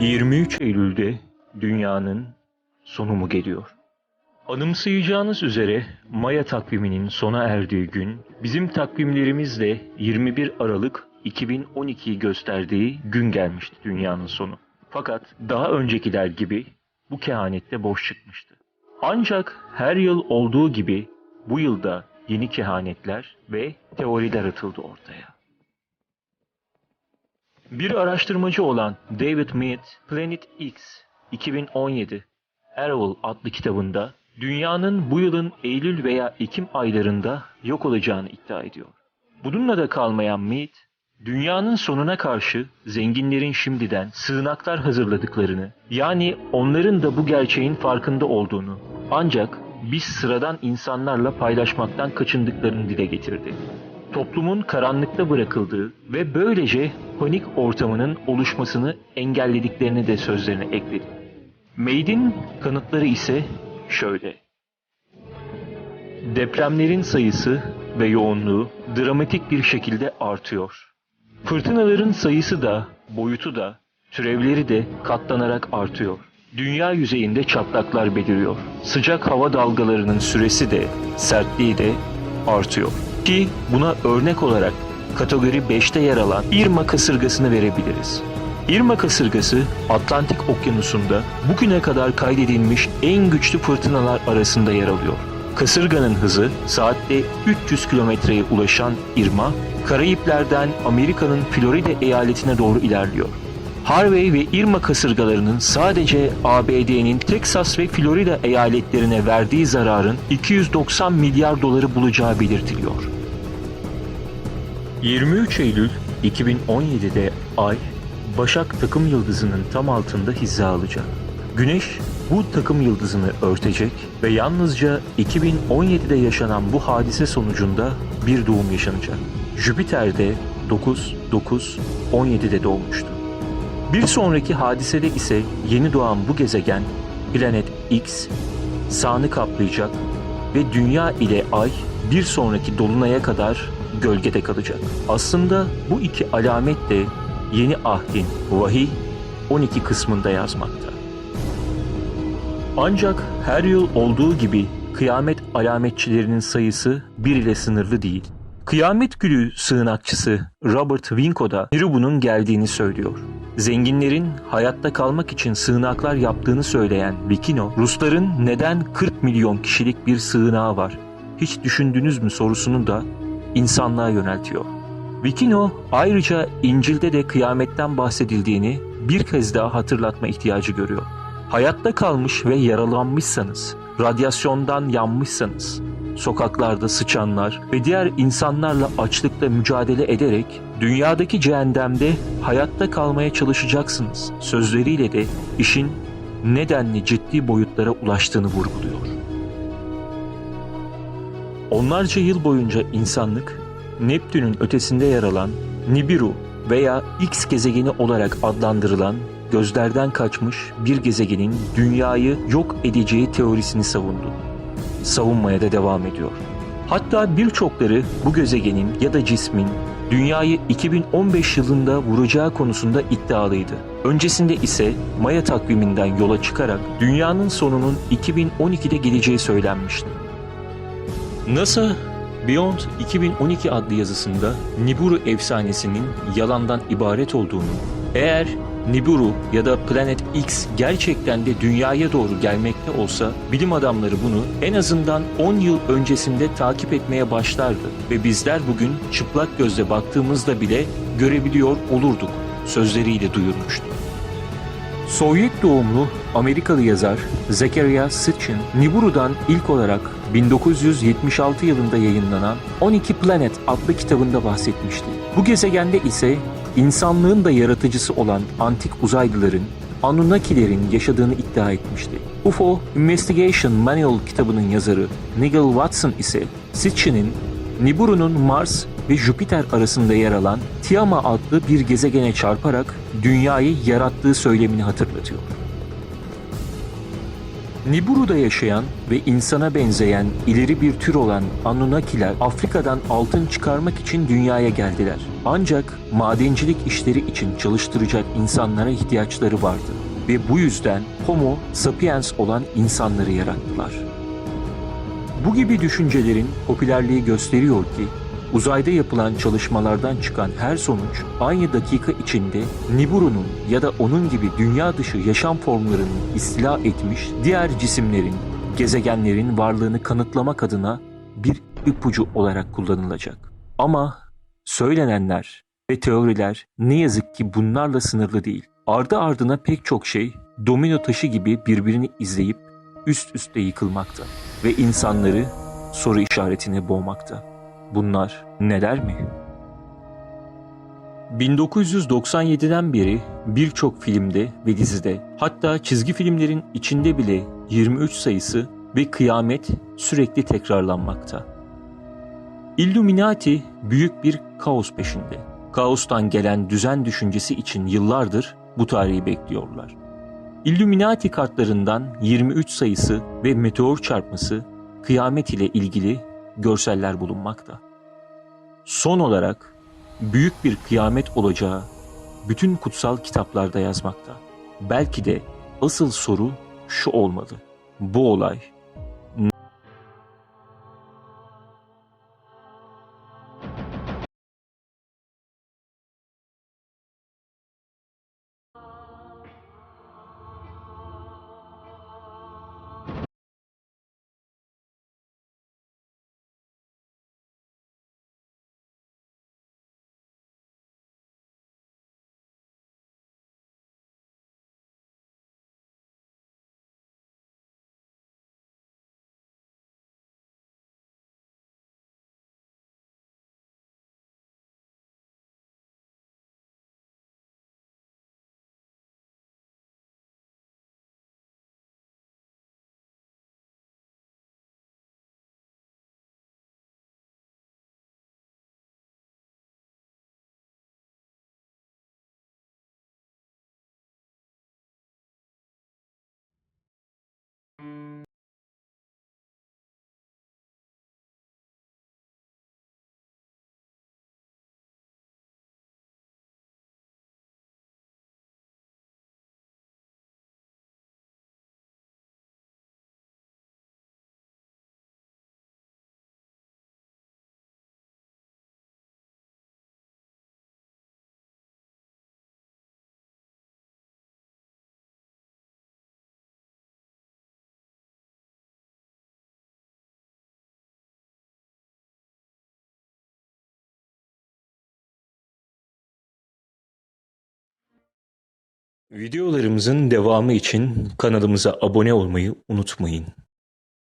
23 Eylül'de dünyanın sonu mu geliyor? Anımsayacağınız üzere Maya takviminin sona erdiği gün bizim takvimlerimizle 21 Aralık 2012'yi gösterdiği gün gelmişti dünyanın sonu. Fakat daha öncekiler gibi bu kehanette boş çıkmıştı. Ancak her yıl olduğu gibi bu yılda yeni kehanetler ve teoriler atıldı ortaya. Bir araştırmacı olan David Mead, Planet X 2017 Arrival adlı kitabında dünyanın bu yılın Eylül veya Ekim aylarında yok olacağını iddia ediyor. Bununla da kalmayan Mead, dünyanın sonuna karşı zenginlerin şimdiden sığınaklar hazırladıklarını, yani onların da bu gerçeğin farkında olduğunu, ancak biz sıradan insanlarla paylaşmaktan kaçındıklarını dile getirdi toplumun karanlıkta bırakıldığı ve böylece panik ortamının oluşmasını engellediklerini de sözlerine ekledi. Made'in kanıtları ise şöyle. Depremlerin sayısı ve yoğunluğu dramatik bir şekilde artıyor. Fırtınaların sayısı da, boyutu da, türevleri de katlanarak artıyor. Dünya yüzeyinde çatlaklar beliriyor. Sıcak hava dalgalarının süresi de, sertliği de artıyor. Ki buna örnek olarak kategori 5'te yer alan Irma kasırgasını verebiliriz. Irma kasırgası Atlantik Okyanusu'nda bugüne kadar kaydedilmiş en güçlü fırtınalar arasında yer alıyor. Kasırganın hızı saatte 300 kilometreye ulaşan Irma, Karayipler'den Amerika'nın Florida eyaletine doğru ilerliyor. Harvey ve Irma kasırgalarının sadece ABD'nin Texas ve Florida eyaletlerine verdiği zararın 290 milyar doları bulacağı belirtiliyor. 23 Eylül 2017'de Ay, Başak takım yıldızının tam altında hizza alacak. Güneş bu takım yıldızını örtecek ve yalnızca 2017'de yaşanan bu hadise sonucunda bir doğum yaşanacak. Jüpiter de 9-9-17'de doğmuştu. Bir sonraki hadisede ise yeni doğan bu gezegen planet X sağını kaplayacak ve Dünya ile Ay bir sonraki dolunaya kadar gölgede kalacak. Aslında bu iki alamet de yeni ahdin vahiy 12 kısmında yazmakta. Ancak her yıl olduğu gibi kıyamet alametçilerinin sayısı bir ile sınırlı değil. Kıyamet Gülü sığınakçısı Robert Winko da Nirubu'nun geldiğini söylüyor. Zenginlerin hayatta kalmak için sığınaklar yaptığını söyleyen Vikino, Rusların neden 40 milyon kişilik bir sığınağı var? Hiç düşündünüz mü sorusunu da insanlığa yöneltiyor. Vikino ayrıca İncil'de de kıyametten bahsedildiğini bir kez daha hatırlatma ihtiyacı görüyor. Hayatta kalmış ve yaralanmışsanız, radyasyondan yanmışsanız, sokaklarda sıçanlar ve diğer insanlarla açlıkla mücadele ederek dünyadaki cehennemde hayatta kalmaya çalışacaksınız. Sözleriyle de işin nedenli ciddi boyutlara ulaştığını vurguluyor. Onlarca yıl boyunca insanlık Neptün'ün ötesinde yer alan Nibiru veya X gezegeni olarak adlandırılan gözlerden kaçmış bir gezegenin dünyayı yok edeceği teorisini savundu. Savunmaya da devam ediyor. Hatta birçokları bu gezegenin ya da cismin dünyayı 2015 yılında vuracağı konusunda iddialıydı. Öncesinde ise Maya takviminden yola çıkarak dünyanın sonunun 2012'de geleceği söylenmişti. NASA Beyond 2012 adlı yazısında Nibiru efsanesinin yalandan ibaret olduğunu, eğer Nibiru ya da Planet X gerçekten de dünyaya doğru gelmekte olsa bilim adamları bunu en azından 10 yıl öncesinde takip etmeye başlardı ve bizler bugün çıplak gözle baktığımızda bile görebiliyor olurduk sözleriyle duyurmuştu. Sovyet doğumlu Amerikalı yazar Zechariah Sitchin, Nibiru'dan ilk olarak 1976 yılında yayınlanan 12 Planet adlı kitabında bahsetmişti. Bu gezegende ise insanlığın da yaratıcısı olan antik uzaylıların, Anunnakilerin yaşadığını iddia etmişti. UFO Investigation Manual kitabının yazarı Nigel Watson ise Sitchin'in Nibiru'nun Mars ve Jüpiter arasında yer alan Tiama adlı bir gezegene çarparak dünyayı yarattığı söylemini hatırlatıyor. Nibiru'da yaşayan ve insana benzeyen ileri bir tür olan Anunnakiler Afrika'dan altın çıkarmak için dünyaya geldiler. Ancak madencilik işleri için çalıştıracak insanlara ihtiyaçları vardı ve bu yüzden Homo sapiens olan insanları yarattılar. Bu gibi düşüncelerin popülerliği gösteriyor ki uzayda yapılan çalışmalardan çıkan her sonuç aynı dakika içinde Nibiru'nun ya da onun gibi dünya dışı yaşam formlarının istila etmiş diğer cisimlerin, gezegenlerin varlığını kanıtlamak adına bir ipucu olarak kullanılacak. Ama söylenenler ve teoriler ne yazık ki bunlarla sınırlı değil. Ardı ardına pek çok şey domino taşı gibi birbirini izleyip üst üste yıkılmakta ve insanları soru işaretine boğmakta. Bunlar neler mi? 1997'den beri birçok filmde ve dizide hatta çizgi filmlerin içinde bile 23 sayısı ve kıyamet sürekli tekrarlanmakta. Illuminati büyük bir kaos peşinde. Kaostan gelen düzen düşüncesi için yıllardır bu tarihi bekliyorlar. Illuminati kartlarından 23 sayısı ve meteor çarpması kıyamet ile ilgili görseller bulunmakta. Son olarak büyük bir kıyamet olacağı bütün kutsal kitaplarda yazmakta. Belki de asıl soru şu olmalı. Bu olay Videolarımızın devamı için kanalımıza abone olmayı unutmayın.